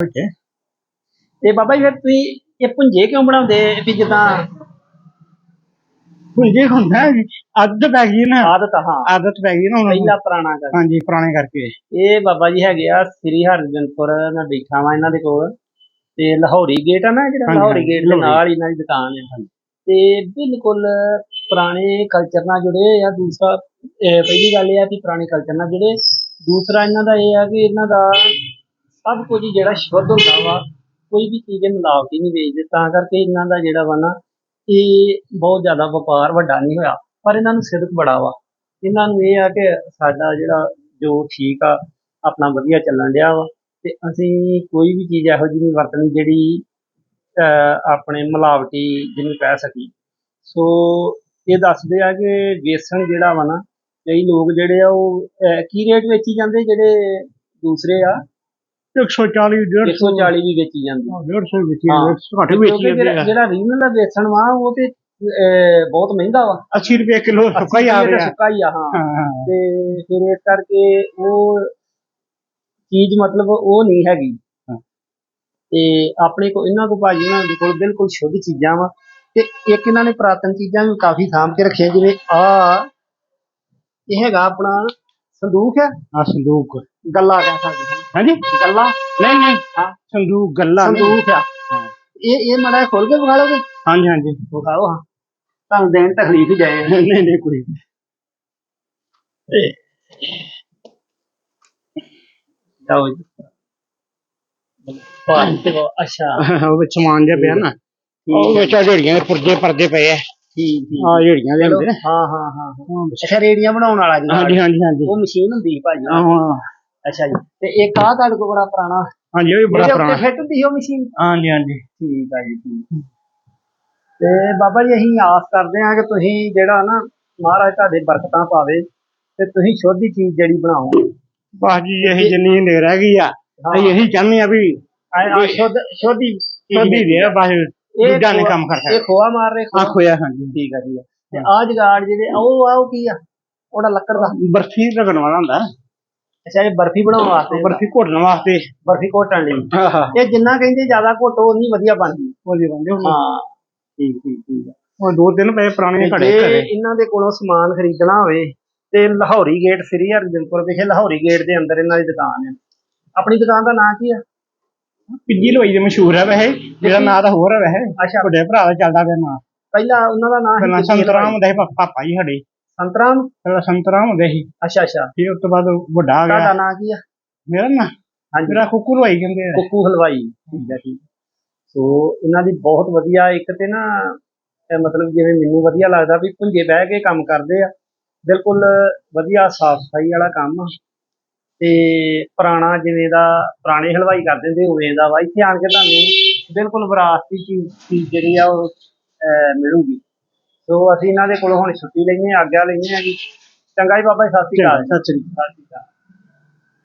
ਤੇ ਬਾਬਾ ਜੀ ਫਿਰ ਤੁਸੀਂ ਇਹ ਪੁੰਜੇ ਕਿਉਂ ਬਣਾਉਂਦੇ? ਵੀ ਜਿੱਦਾਂ ਪੁੰਜੇ ਹੁੰਦਾ ਹੈ, ਆਦਤ ਪੈ ਗਈ ਨਾ। ਆਦਤ ਹਾਂ। ਆਦਤ ਪੈ ਗਈ ਨਾ। ਪਹਿਲਾ ਪੁਰਾਣਾ ਕਰ ਹਾਂਜੀ ਪੁਰਾਣੇ ਕਰਕੇ। ਇਹ ਬਾਬਾ ਜੀ ਹੈਗੇ ਆ ਸ੍ਰੀ ਹਰਜਨਪੁਰ ਮੈਂ ਬੈਠਾ ਵਾਂ ਇਹਨਾਂ ਦੇ ਕੋਲ। ਤੇ ਲਾਹੌਰੀ ਗੇਟ ਆ ਨਾ ਜਿਹੜਾ ਹਾਂਜੀ, ਲਾਹੌਰੀ ਗੇਟ ਦੇ ਲਾਹੌਰੀ। ਨਾਲ ਹੀ ਇਹਨਾਂ ਦੀ ਦੁਕਾਨ ਹੈ ਤੇ ਬਿਲਕੁਲ ਪੁਰਾਣੇ ਕਲਚਰ ਨਾਲ ਜੁੜੇ ਹੋਏ ਆ। ਦੂਸਰਾ ਇਹ ਪਹਿਲੀ ਗੱਲ ਇਹ ਆ ਕਿ ਪੁਰਾਣੇ ਕਲਚਰ ਨਾਲ ਜੁੜੇ। ਦੂਸਰਾ ਇਹਨਾਂ ਦਾ ਇਹ ਆ ਕਿ ਇਹਨਾਂ ਦਾ ਸਭ ਕੁਝ ਜਿਹੜਾ ਸ਼ੁੱਧ ਹੁੰਦਾ ਵਾ, ਕੋਈ ਵੀ ਚੀਜ਼ ਮਿਲਾਵਟੀ ਨਹੀਂ ਵੇਚਦੇ, ਤਾਂ ਕਰਕੇ ਇਹਨਾਂ ਦਾ ਜਿਹੜਾ ਵਾ ਨਾ, ਇਹ ਬਹੁਤ ਜ਼ਿਆਦਾ ਵਪਾਰ ਵੱਡਾ ਨਹੀਂ ਹੋਇਆ, ਪਰ ਇਹਨਾਂ ਨੂੰ ਸਿਦਕ ਬੜਾ ਵਾ। ਇਹਨਾਂ ਨੂੰ ਇਹ ਆ ਕਿ ਸਾਡਾ ਜਿਹੜਾ ਜੋ ਠੀਕ ਆ, ਆਪਣਾ ਵਧੀਆ ਚੱਲਣ ਡਿਆ ਵਾ, ਤੇ ਅਸੀਂ ਕੋਈ ਵੀ ਚੀਜ਼ ਇਹੋ ਜਿਹੀ ਨਹੀਂ ਵਰਤਣੀ ਜਿਹੜੀ ਆਪਣੇ ਮਿਲਾਵਟੀ ਜਿਹਨੂੰ ਕਹਿ ਸਕੀ ਸੋ ਇਹ ਦੱਸਦੇ ਆ ਕਿ ਵੇਸਣ ਜਿਹੜਾ ਵਾ ਨਾ, ਕਈ ਲੋਕ ਜਿਹੜੇ ਆ ਉਹ ਕੀ ਰੇਟ ਵੇਚੀ ਜਾਂਦੇ ਜਿਹੜੇ ਦੂਸਰੇ ਆ? 140 150 140 ਵੀ ਵੇਚੀ ਜਾਂਦੇ। 150 ਵੇਚੀ। ਘੱਟ ਵੇਚੀ ਕਿਉਂਕਿ ਜਾਂਦੇ ਜਿਹੜਾ ਆ ਜਿਹੜਾ ਰੀਨਲ ਦਾ ਵੇਸਣ ਵਾ ਉਹ ਤੇ ਬਹੁਤ ਮਹਿੰਗਾ ਵਾ। 80 ਰੁਪਏ ਕਿਲੋ ਸੁੱਕਾ ਹੀ ਆ ਰਿਹਾ ਸੁੱਕਾ ਹੀ ਆ ਹਾਂ। ਤੇ ਫਿਰ ਇਸ ਕਰਕੇ ਉਹ ਚੀਜ਼ ਮਤਲਬ ਉਹ ਨਹੀਂ ਹੈਗੀ। ਤੇ ਆਪਣੇ ਕੋ ਇਹਨਾਂ ਕੋ ਭਾਜੀ ਉਹਨਾਂ ਦੇ ਕੋਲ ਬਿਲਕੁਲ ਸ਼ੁੱਧ ਚੀਜ਼ਾਂ ਵਾ। ਤੇ ਇੱਕ ਇਹਨਾਂ ਨੇ ਪੁਰਾਤਨ ਚੀਜ਼ਾਂ ਵੀ ਕਾਫੀ ਸਾਂਭ ਕੇ ਰੱਖੀਆਂ ਜਿਵੇਂ ਆ ਇਹ ਹੈਗਾ ਆਪਣਾ ਸੰਦੂਕ ਹੈ। ਆ ਸੰਦੂਕ। ਗੱਲਾ ਕਹਿ ਸਕਦੇ। ਹਾਂਜੀ? ਗੱਲਾ? ਨਹੀਂ ਨਹੀਂ। ਹਾਂ। ਸੰਦੂਕ ਗੱਲਾਂ ਨਹੀਂ। ਸੰਦੂਕ ਆ ਹਾਂ। ਇਹ ਇਹ ਮੜਾ ਖੋਲ ਕੇ ਵਿਖਾ ਲੋਗੇ ਹਾਂਜੀ ਹਾਂਜੀ। ਵਿਖਾਓ ਹਾਂ। ਤੁਹਾਨੂੰ ਦੇਣ ਤਕਲੀਫ ਹੀ ਜਾਏ। ਨਹੀਂ ਨਹੀਂ ਕੋਈ ਜਾਓ ਜੀ। ਉਹ- ਅੱਛਾ। ਉਹ ਵਿੱਚ ਸਮਾਨ ਜਿਹਾ ਪਿਆ ਨਾ। ਉਹ ਵਿੱਚ ਜਿਹੜੀਆਂ ਦੇ ਪੁਰਜੇ ਪਰਦੇ ਪਏ ਆ। ਠੀਕ ਠੀਕ। ਆ ਜਿਹੜੀਆਂ ਦੇ ਹੁੰਦੇ ਨੇ ਹਾਂ ਹਾਂ ਹਾਂ। ਹਾਂ। ਅੱਛਾ ਰੇੜੀਆਂ ਬਣਾਉਣ ਵਾਲਾ ਜੀ। ਹਾਂਜੀ ਹਾਂਜੀ ਹਾਂਜੀ। ਉਹ ਮਸ਼ੀਨ ਹੁੰਦੀ ਸੀ ਭਾਜੀ। ਹਾਂ ਹਾਂ। ਅੱਛਾ ਜੀ ਤੇ ਇੱਕ ਆਹ ਤੁਹਾਡੇ ਕੋਲ ਬੜਾ ਪੁਰਾਣਾ ਹਾਂਜੀ ਉਹ ਵੀ ਬੜਾ ਪੁਰਾਣਾ। ਫਿੱਟ ਹੁੰਦੀ ਉਹ ਮਸ਼ੀਨ ਹਾਂਜੀ ਹਾਂਜੀ ਠੀਕ ਆ ਜੀ ਠੀਕ। ਤੇ ਬਾਬਾ ਜੀ ਅਸੀਂ ਆਸ ਕਰਦੇ ਹਾਂ ਕਿ ਤੁਸੀਂ ਜਿਹੜਾ ਨਾ ਮਹਾਰਾਜ ਤੁਹਾਡੇ ਬਰਕਤਾਂ ਪਾਵੇ ਤੇ ਤੁਸੀਂ ਸ਼ੁੱਧ ਚੀਜ਼ ਜਿਹੜੀ ਬਣਾਓ। ਬਸ ਜੀ ਇਹ ਜਿੰਨੀ ਨੇ ਰਹਿ ਗਈ ਆ ਅਸੀਂ ਇਹੀ ਚਾਹੁੰਦੇ ਆ ਵੀ ਆ- ਆ ਸ਼ੁੱਧ ਸ਼ੁੱਧ ਸੋਧੀ ਦੇ ਆ, ਬਸ ਦੂਜਾ ਨਹੀਂ ਖੋਆ- ਕੰਮ ਕਰ ਇਹ ਖੋਆ ਮਾਰ ਰਹੇ ਖੋਆ। ਆ ਖੋਇਆ ਹਾਂਜੀ ਠੀਕ ਆ ਠੀਕ ਆ। ਤੇ ਆ ਜਗਾੜ ਜਿਹੜੇ ਆ ਉਹ ਆ ਉਹ ਕੀ ਆ? ਉਹਦਾ ਲੱਕੜ ਦਾ। ਬਰਫੀ ਰਗਣ ਵਾਲਾ ਹੁੰਦਾ। ਅੱਛਾ ਇਹ ਬਰਫੀ ਬਣਾਉਣ ਵਾਸਤੇ ਬਰਫੀ ਘੋਟਣ ਵਾਸਤੇ। ਬਰਫੀ ਘੋਟਣ ਲਈ। ਹਾਂ ਹਾਂ। ਇਹ ਜਿੰਨਾ ਕਹਿੰਦੇ ਜ਼ਿਆਦਾ ਘੋਟੋ ਉਨੀ ਵਧੀਆ ਬਣਦੀ। ਉਹਦੇ ਬੰਦੇ ਹੁਣ ਹਾਂ। ਠੀਕ ਠੀਕ ਠੀਕ ਆ। ਉਹ ਦੋ ਦਿਨ ਪਏ ਪੁਰਾਣੇ ਘੜੇ ਜੇ ਇਹਨਾਂ ਦੇ ਕੋਲੋਂ ਸਮਾਨ ਖਰੀਦਣਾ ਹੋਵੇ ਤੇ ਲਾਹੌਰੀ ਗੇਟ ਸ੍ਰੀ ਹਰਜਨਪੁਰ ਵਿਖੇ ਲਾਹੌਰੀ ਗੇਟ ਦੇ ਅੰਦਰ ਇਹਨਾਂ ਦੀ ਦੁਕਾਨ ਹੈ ਆਪਣੀ ਦੁਕਾਨ ਦਾ ਨਾਂ ਕੀ ਆ? ਪਿੱਜੀ ਲੋਈ ਦੇ ਮਸ਼ਹੂਰ ਹੈ ਵੈਸੇ। ਜਿਹੜਾ ਨਾਂ ਤਾਂ ਹੋਰ ਹੈ ਵੈਸੇ। ਅੱਛਾ। ਵੱਡੇ ਭਰਾ ਦਾ ਚੱਲਦਾ ਪਿਆ ਨਾਂ। ਪਹਿਲਾਂ ਉਹਨਾਂ ਦਾ ਨਾਂ ਪਹਿਲਾਂ ਸੰਤਰਾਮ ਹੁੰਦਾ ਸੀ ਪਾ- ਪਾਪਾ ਜੀ ਸਾਡੇ। ਸੰਤਰਾਮ? ਪਹਿਲਾਂ ਸੰਤਰਾਮ ਹੁੰਦੇ ਸੀ। ਅੱਛਾ ਅੱਛਾ। ਫਿਰ ਉਸ ਤੋਂ ਬਾਅਦ ਵੱਡਾ ਆ ਤੁਹਾਡਾ ਗਿਆ ਨਾਂ ਕੀ ਆ? ਮੇਰਾ ਨਾਂ? ਹਾਂਜੀ। ਮੇਰਾ ਕੁੱਕੂ ਲੋਈ ਕਹਿੰਦੇ ਆ। ਕੁੱਕੂ ਹਲਵਾਈ। ਠੀਕ ਠੀਕ ਸੋ ਇਹਨਾਂ ਦੀ ਬਹੁਤ ਵਧੀਆ ਇੱਕ ਤੇ ਨਾ ਇਹ ਮਤਲਬ ਜਿਵੇਂ ਮੈਨੂੰ ਵਧੀਆ ਲੱਗਦਾ ਵੀ ਪੁੰਜੇ ਬਹਿ ਕੇ ਕੰਮ ਕਰਦੇ ਆ। ਬਿਲਕੁਲ ਵਧੀਆ ਸਾਫ਼ ਸਫ਼ਾਈ ਵਾਲਾ ਕੰਮ ਆ। ਤੇ ਪੁਰਾਣਾ ਜਿਵੇਂ ਦਾ ਪੁਰਾਣੇ ਹਲਵਾਈ ਕਰ ਦਿੰਦੇ ਉਵੇਂ ਦਾ ਵਾ। ਇੱਥੇ ਆਣ ਕੇ ਤੁਹਾਨੂੰ ਬਿਲਕੁਲ ਵਿਰਾਸਤੀ ਚੀਜ਼ ਚੀਜ਼ ਜਿਹੜੀ ਆ ਉਹ ਅਹ, ਮਿਲੂਗੀ। ਸੋ ਅਸੀਂ ਇਹਨਾਂ ਦੇ ਕੋਲੋਂ ਹੁਣ ਛੁੱਟੀ ਲੈਣੀ ਆਗਿਆ ਲੈਣੀ ਹੈਗੀ ਚੰਗਾ ਜੀ ਬਾਬਾ ਜੀ ਸਤਿ ਸ਼੍ਰੀ ਅਕਾਲ। ਸਤਿ ਸ਼੍ਰੀ ਅਕਾਲ।